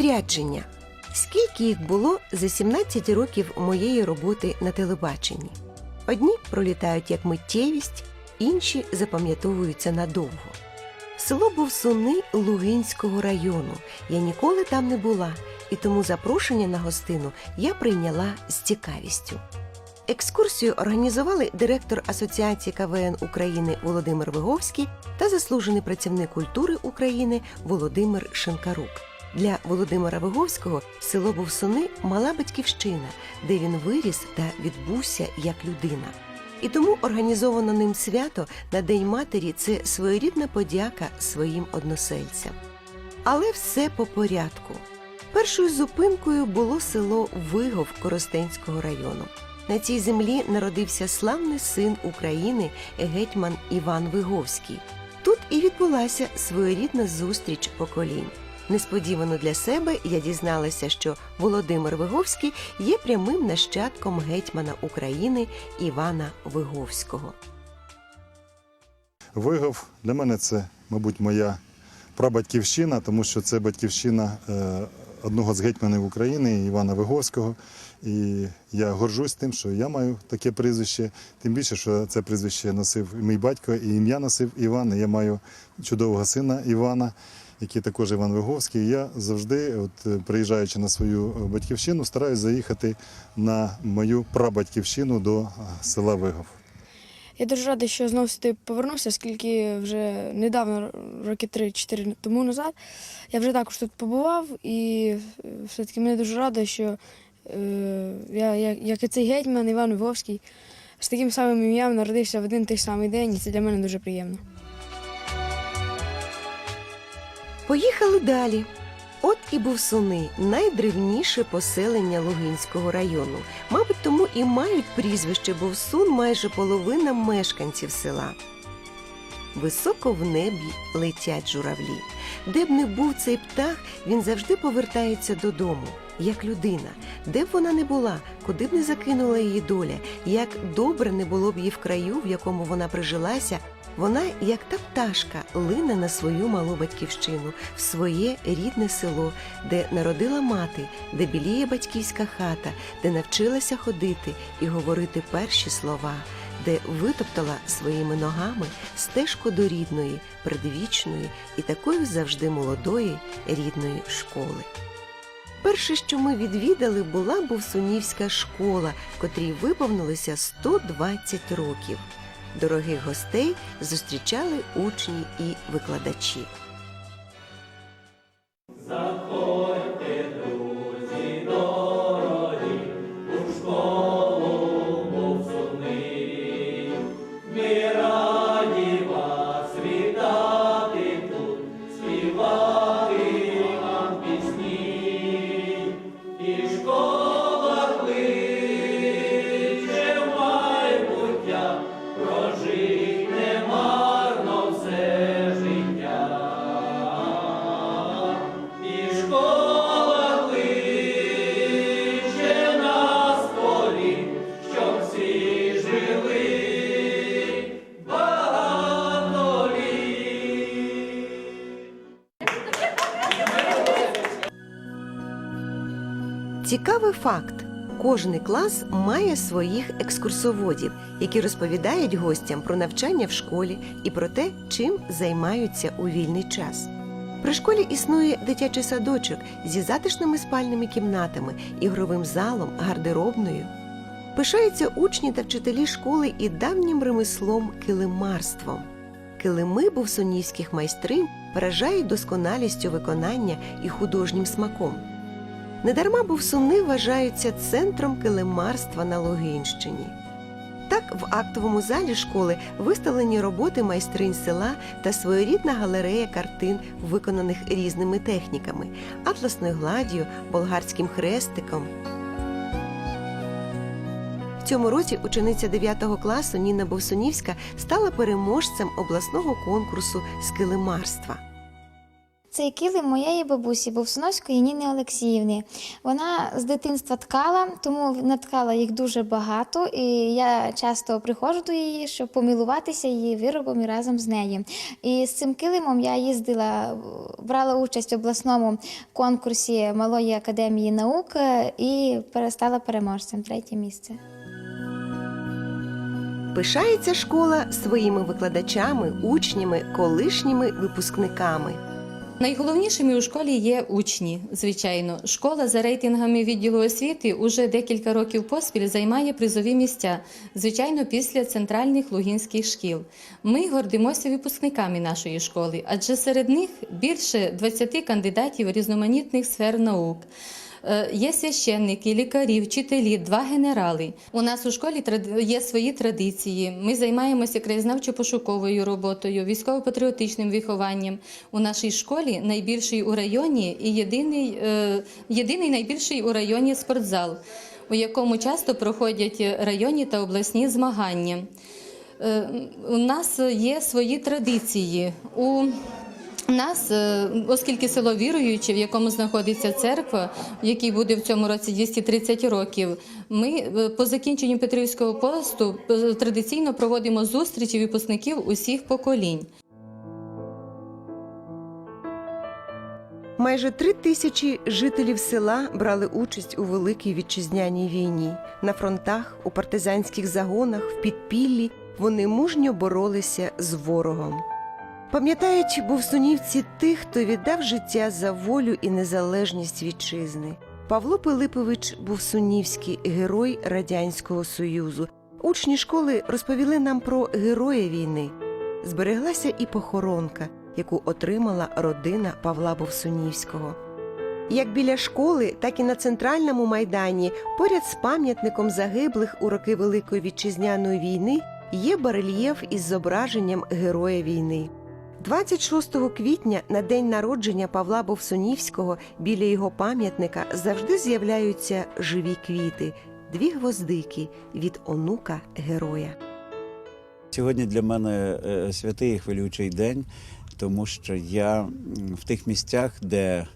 Відрядження. Скільки їх було за 17 років моєї роботи на телебаченні? Одні пролітають як миттєвість, інші запам'ятовуються надовго. Село Бовсуни Лугинського району. Я ніколи там не була, і тому запрошення на гостину я прийняла з цікавістю. Екскурсію організували директор Асоціації КВН України Володимир Виговський та заслужений працівник культури України Володимир Шинкарук. Для Володимира Виговського село Бовсуни мала батьківщина, де він виріс та відбувся як людина. І тому організовано ним свято на День матері це своєрідна подяка своїм односельцям. Але все по порядку. Першою зупинкою було село Вигов Коростенського району. На цій землі народився славний син України гетьман Іван Виговський. Тут і відбулася своєрідна зустріч поколінь. Несподівано для себе я дізналася, що Володимир Виговський є прямим нащадком гетьмана України Івана Виговського. Вигов для мене це, мабуть, моя прабатьківщина, тому що це батьківщина е, одного з гетьманів України Івана Виговського. І я горжусь тим, що я маю таке прізвище. Тим більше, що це прізвище носив мій батько, і ім'я носив Іван. І я маю чудового сина Івана, який також Іван Виговський. Я завжди, от, е, приїжджаючи на свою батьківщину, стараюсь заїхати на мою прабатьківщину до е, села Вигов. Я дуже радий, що знову сюди повернувся, оскільки вже недавно, роки 3-4 тому назад, я вже також тут побував, і е, все-таки мене дуже радує, що е, я, як, і цей гетьман Іван Львовський, з таким самим ім'ям народився в один той самий день, і це для мене дуже приємно. Поїхали далі. От і Бувсуни найдревніше поселення Лугинського району. Мабуть, тому і мають прізвище Бовсун майже половина мешканців села. Високо в небі летять журавлі. Де б не був цей птах, він завжди повертається додому, як людина. Де б вона не була, куди б не закинула її доля, як добре не було б їй в краю, в якому вона прижилася, вона, як та пташка, лине на свою малу батьківщину, в своє рідне село, де народила мати, де біліє батьківська хата, де навчилася ходити і говорити перші слова, де витоптала своїми ногами стежку до рідної, предвічної і такої завжди молодої рідної школи. Перше, що ми відвідали, була Бовсунівська школа, котрій виповнилося 120 років. Дорогих гостей зустрічали учні і викладачі. Цікавий факт: кожний клас має своїх екскурсоводів, які розповідають гостям про навчання в школі і про те, чим займаються у вільний час. При школі існує дитячий садочок зі затишними спальними кімнатами, ігровим залом, гардеробною. Пишаються учні та вчителі школи і давнім ремеслом килимарством. Килими бовсунівських майстринь вражають досконалістю виконання і художнім смаком. Недарма бовсуни вважаються центром килимарства на Логинщині. Так, в актовому залі школи виставлені роботи майстринь села та своєрідна галерея картин, виконаних різними техніками атласною гладдю, болгарським хрестиком. В цьому році учениця 9 класу Ніна Бовсунівська стала переможцем обласного конкурсу з килимарства. Цей килим моєї бабусі Бовсуновської Ніни Олексіївни. Вона з дитинства ткала, тому наткала їх дуже багато. І я часто приходжу до її, щоб помилуватися її виробами разом з нею. І з цим килимом я їздила, брала участь в обласному конкурсі Малої академії наук е, і перестала переможцем третє місце. Пишається школа своїми викладачами, учнями, колишніми випускниками. Найголовнішими у школі є учні. Звичайно, школа за рейтингами відділу освіти уже декілька років поспіль займає призові місця. Звичайно, після центральних лугінських шкіл. Ми гордимося випускниками нашої школи, адже серед них більше 20 кандидатів різноманітних сфер наук. Е, Є священники, лікарі, вчителі, два генерали. У нас у школі є свої традиції. Ми займаємося краєзнавчо-пошуковою роботою, військово-патріотичним вихованням. У нашій школі найбільший у районі і єдиний, е, єдиний найбільший у районі спортзал, у якому часто проходять районні та обласні змагання. Е, У нас є свої традиції. У нас, е, оскільки село віруюче, в якому знаходиться церква, в якій буде в цьому році 230 років, ми е, по закінченню Петрівського посту е, традиційно проводимо зустрічі випускників усіх поколінь. Майже три тисячі жителів села брали участь у великій вітчизняній війні. На фронтах, у партизанських загонах, в підпіллі вони мужньо боролися з ворогом. Пам'ятають бовсунівці тих, хто віддав життя за волю і незалежність вітчизни. Павло Пилипович Бовсунівський, герой Радянського Союзу. Учні школи розповіли нам про героя війни. Збереглася і похоронка, яку отримала родина Павла Бовсунівського. Як біля школи, так і на центральному майдані, поряд з пам'ятником загиблих у роки Великої вітчизняної війни, є барельєф із зображенням героя війни. 26 квітня, на день народження Павла Бовсунівського, біля його пам'ятника завжди з'являються живі квіти, дві гвоздики від онука героя. Сьогодні для мене е, святий і хвилюючий день, тому що я в тих місцях, де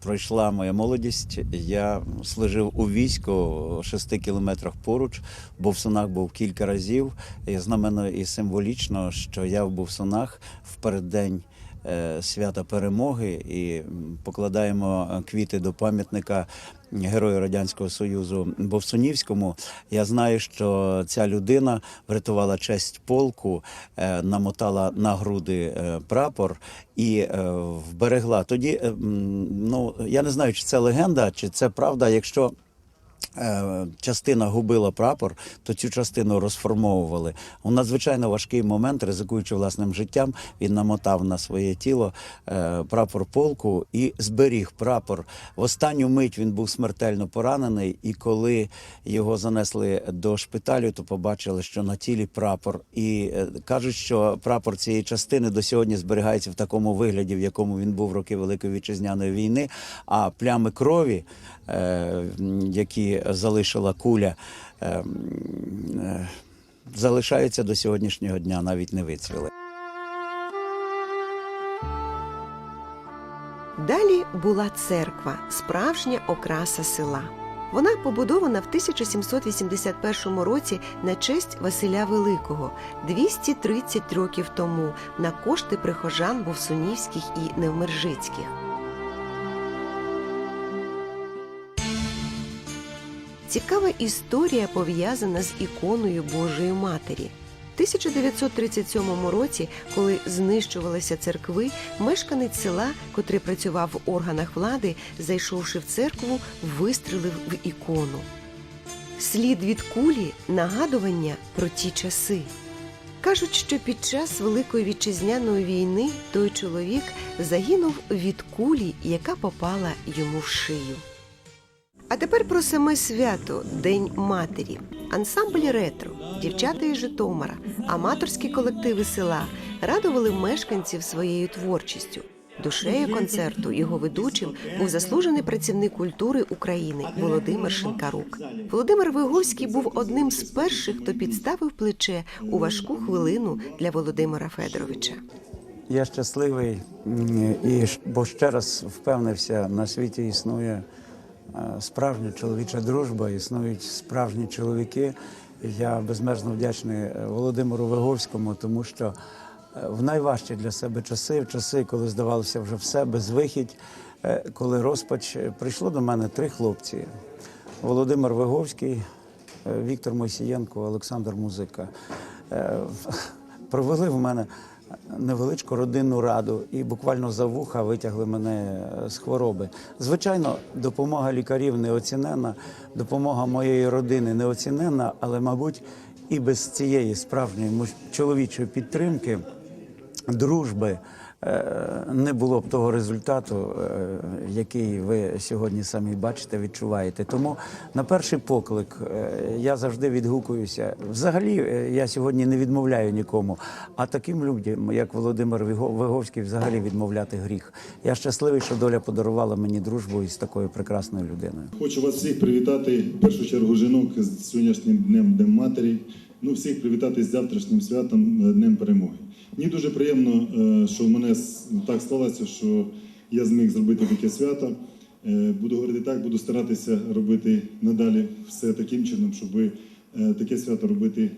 пройшла моя молодість, я служив у війську шести кілометрах поруч. В Бовсунах був кілька разів. І Знамено і символічно, що я в Бовсунах в переддень свята перемоги і покладаємо е, квіти до пам'ятника Герою Радянського Союзу Бовсунівському. Я знаю, що ця людина врятувала честь полку, е, намотала на груди е, прапор і е, вберегла. Тоді, е, ну я не знаю, чи це легенда, чи це правда. Якщо е, частина губила прапор, то цю частину розформовували. У надзвичайно важкий момент, ризикуючи власним життям, він намотав на своє тіло е, прапор полку і зберіг прапор. В останню мить він був смертельно поранений, і коли його занесли до шпиталю, то побачили, що на тілі прапор. І е, кажуть, що прапор цієї частини до сьогодні зберігається в такому вигляді, в якому він був роки Великої вітчизняної війни. А плями крові, е, які залишила куля, е, е, залишаються до сьогоднішнього дня, навіть не вицвіли. Далі була церква, справжня окраса села. Вона побудована в 1781 році на честь Василя Великого 230 років тому на кошти прихожан Бовсунівських і Невмержицьких. Цікава історія пов'язана з іконою Божої Матері. В 1937 році, коли знищувалися церкви, мешканець села, котрий працював в органах влади, зайшовши в церкву, вистрелив в ікону. Слід від кулі нагадування про ті часи. Кажуть, що під час Великої вітчизняної війни той чоловік загинув від кулі, яка попала йому в шию. А тепер про саме свято День матері. Ансамбль ретро, дівчата із Житомира, аматорські колективи села радували мешканців своєю творчістю. Душею концерту його ведучим був заслужений працівник культури України Володимир Шинкарук. Володимир Виговський був одним з перших, хто підставив плече у важку хвилину для Володимира Федоровича. Я щасливий, і бо ще раз впевнився, на світі існує справжня чоловіча дружба, існують справжні чоловіки. Я безмежно вдячний е, Володимиру Виговському, тому що е, в найважчі для себе часи, в часи, коли здавалося вже все, безвихідь, е, коли розпач, е, прийшло до мене три хлопці: Володимир Виговський, е, Віктор Мойсієнко, Олександр Музика. Е, Провели в мене невеличку родинну раду і буквально за вуха витягли мене е, з хвороби. Звичайно, допомога лікарів неоцінена, допомога моєї родини неоцінена, але, мабуть, і без цієї справжньої чоловічої підтримки, дружби. Е, Не було б того результату, е, який ви сьогодні самі бачите, відчуваєте. Тому на перший поклик е, я завжди відгукуюся. Взагалі, я сьогодні не відмовляю нікому. А таким людям, як Володимир Виговський, взагалі відмовляти гріх. Я щасливий, що доля подарувала мені дружбу із такою прекрасною людиною. Хочу вас всіх привітати, в першу чергу жінок з сьогоднішнім днем Днем Матері. Ну, всіх привітати з завтрашнім святом Днем Перемоги. Мені дуже приємно, е, що в мене так сталося, що я зміг зробити таке свято. Е, Буду говорити так, буду старатися робити надалі все таким чином, щоб е, таке свято робити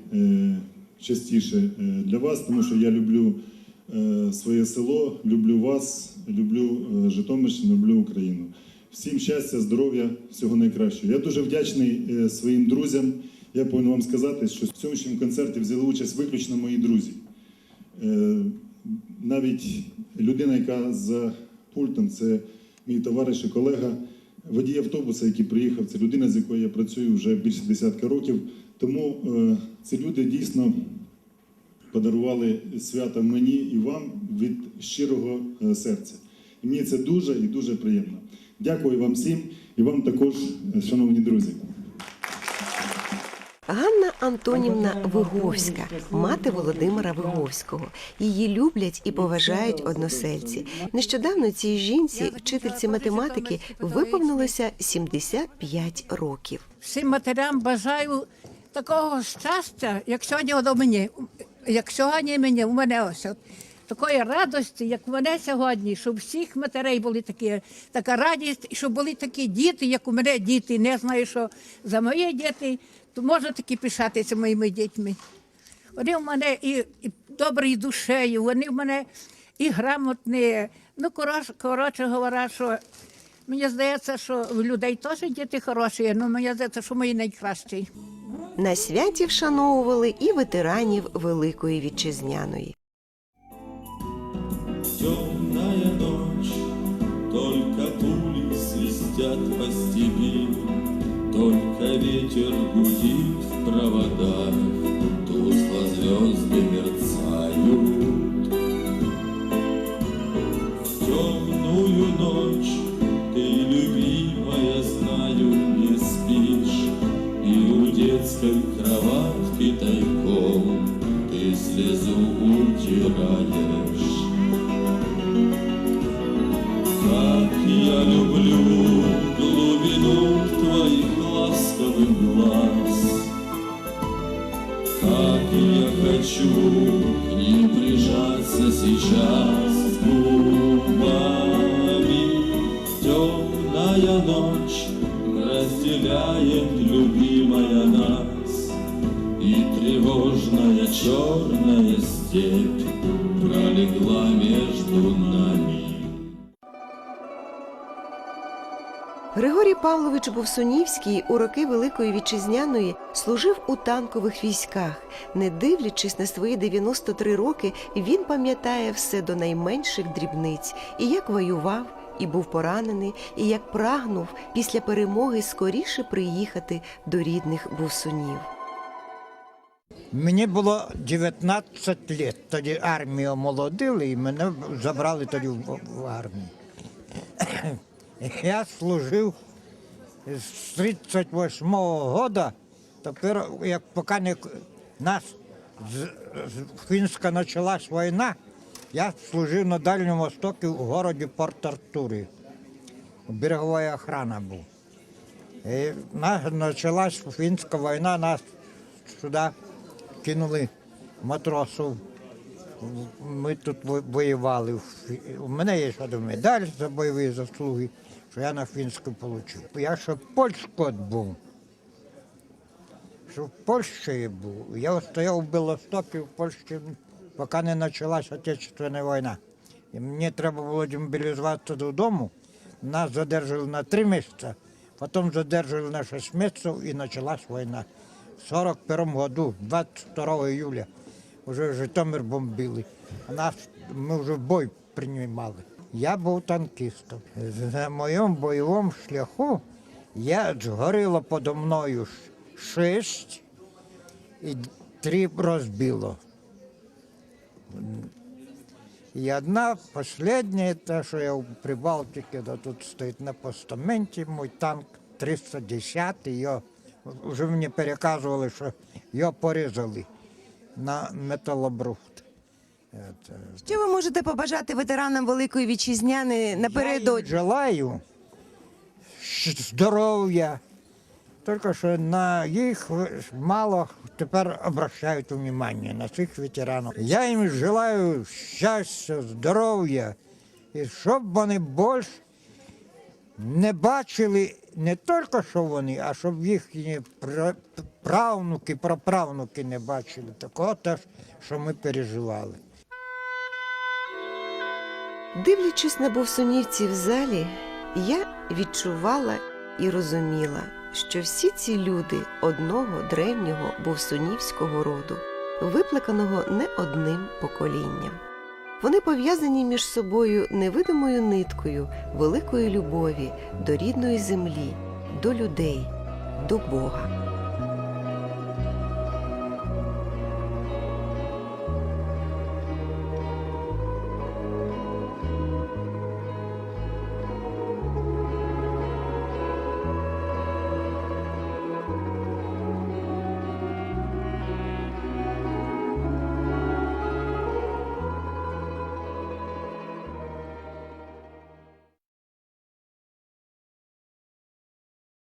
частіше для вас, тому що я люблю своє село, люблю вас, люблю Житомирщину, люблю Україну. Всім щастя, здоров'я, всього найкращого. Я дуже вдячний своїм друзям. Я повинен вам сказати, що в сьогоднішньому концерті взяли участь виключно мої друзі. Е, Навіть людина, яка за пультом, це мій товариш і колега, водій автобуса, який приїхав, це людина, з якою я працюю вже більше десятка років. Тому е, ці люди дійсно подарували свято мені і вам від щирого е, серця. І мені це дуже і дуже приємно. Дякую вам всім і вам також, шановні друзі. Ганна Антонівна Виговська, мати Володимира Виговського. Її люблять і поважають односельці. Нещодавно цій жінці, вчительці математики, виповнилося 75 років. всім матерям бажаю такого щастя, як сьогодні воно мені, як сьогодні мені, у мене ось такої радості, як у мене сьогодні, щоб всіх матерей були такі, така радість, і щоб були такі діти, як у мене діти. Не знаю, що за мої діти, то можна таки пишатися моїми дітьми. Вони в мене і, і добрі душею, вони в мене і грамотні. Ну, коротше, коротше говоря, що мені здається, що в людей теж діти хороші, але мені здається, що мої найкращі. На святі вшановували і ветеранів Великої Вітчизняної. Темная ночь, только пули свистят по степи, ветер гудит в проводах, Тускло звезды мерцают. В темную ночь ты, любимая, знаю, не спишь, И у детской кроватки тайком Ты слезу утираешь. Как я люблю ласковых глаз, Как я хочу к ним прижаться сейчас. Губами. Темная ночь разделяет любимая нас, И тревожная черная степь Григорій Павлович Бовсунівський у роки Великої Вітчизняної служив у танкових військах. Не дивлячись на свої 93 роки, він пам'ятає все до найменших дрібниць і як воював, і був поранений, і як прагнув після перемоги скоріше приїхати до рідних бовсунів. Мені було 19 років. Тоді армію молодили і мене забрали тоді в, армію. Я служив з 38-го року, тепер, як поки не нас з, з Фінська почалась війна, я служив на Дальньому Востокі в городі Порт-Артурі. Берегова охрана був. І почалась фінська війна, нас сюди кинули матросів Ми тут воювали. У мене є ще медаль за бойові заслуги, що я на фінську отримав. Я ще польську відбув. Що в Польщі був. Я стояв в Білостокі в Польщі, поки не почалася Отечественна війна. І мені треба було демобілізуватися додому. Нас задержали на три місяці, потім задержали на шість місяців і почалась війна. В 41 году, 22 июля, вже Житомир бомбили. Нас ми вже бой приймали. Я був танкістом. На моєму бойовому шляху я згоріло подо мною шість і три розбило. І одна последня, те, що я в Прибалтиці, да тут стоїть на постаменті, мій танк 310, його, вже мені переказували, що його порізали на металобрухт. Що ви можете побажати ветеранам Великої Вітчизняни напередодні? желаю здоров'я. Тільки що на їх мало тепер обращають внимание, на цих ветеранів. Я їм желаю щастя, здоров'я, і щоб вони більше не бачили не тільки що вони, а щоб їхні пра- правнуки, праправнуки не бачили такого теж, що ми переживали. Дивлячись на бовсунівців в залі, я відчувала і розуміла, що всі ці люди одного древнього бовсунівського роду, виплеканого не одним поколінням. Вони пов'язані між собою невидимою ниткою великої любові до рідної землі, до людей, до Бога.